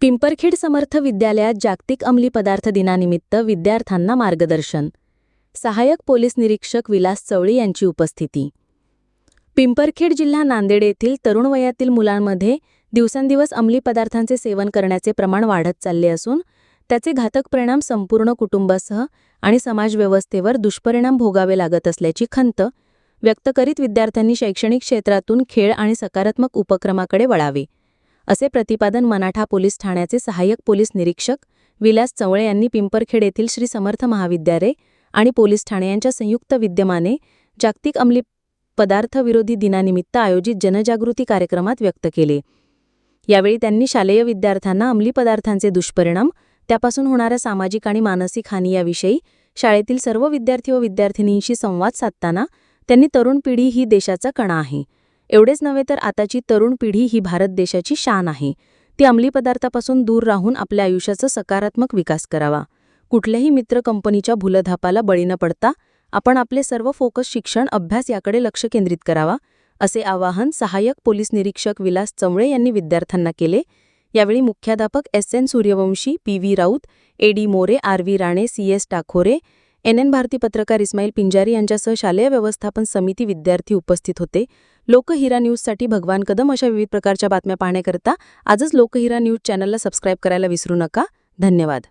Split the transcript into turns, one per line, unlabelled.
पिंपरखेड समर्थ विद्यालयात जागतिक अंमली पदार्थ दिनानिमित्त विद्यार्थ्यांना मार्गदर्शन. सहाय्यक पोलीस निरीक्षक विलास चवळी यांची उपस्थिती. पिंपरखेड जिल्हा नांदेड येथील तरुण वयातील मुलांमध्ये दिवसेंदिवस अंमली पदार्थांचे सेवन करण्याचे प्रमाण वाढत चालले असून त्याचे घातक परिणाम संपूर्ण कुटुंबासह आणि समाजव्यवस्थेवर दुष्परिणाम भोगावे लागत असल्याची खंत व्यक्त करीत विद्यार्थ्यांनी शैक्षणिक क्षेत्रातून खेळ आणि सकारात्मक उपक्रमाकडे वळावे. असे प्रतिपादन मनाठा पोलीस ठाण्याचे सहाय्यक पोलीस निरीक्षक विलास चवळे यांनी पिंपरखेड येथील श्री समर्थ महाविद्यालय आणि पोलीस ठाणे यांच्या संयुक्त विद्यमाने जागतिक अंमली पदार्थ विरोधी दिनानिमित्त आयोजित जनजागृती कार्यक्रमात व्यक्त केले. यावेळी त्यांनी शालेय विद्यार्थ्यांना अंमली पदार्थांचे दुष्परिणाम त्यापासून होणाऱ्या सामाजिक आणि मानसिक हानी याविषयी शाळेतील सर्व विद्यार्थी व विद्यार्थिनींशी संवाद साधताना त्यांनी तरुण पिढी ही देशाचा कणा आहे. एवढेच नव्हे तर आताची तरुण पिढी ही भारत देशाची शान आहे. ती अंमली पदार्थापासून दूर राहून आपल्या आयुष्याचा सकारात्मक विकास करावा. कुठल्याही मित्र कंपनीच्या भूलधापाला बळी न पडता आपण आपले सर्व फोकस शिक्षण अभ्यास याकडे लक्ष केंद्रित करावा असे आवाहन सहाय्यक पोलीस निरीक्षक विलास चमळे यांनी विद्यार्थ्यांना केले. यावेळी मुख्याध्यापक S N Suryavanshi P V Raut A D More R V Rane C S Takhore N N Bharati पत्रकार इस्माईल पिंजारी यांच्यासह शालेय व्यवस्थापन समिती विद्यार्थी उपस्थित होते. लोकहिरा न्यूजसाठी भगवान कदम अशा विविध प्रकारच्या बातम्या पाहण्याकरता आजच लोकहिरा न्यूज चॅनलला सबस्क्राईब करायला विसरू नका. धन्यवाद.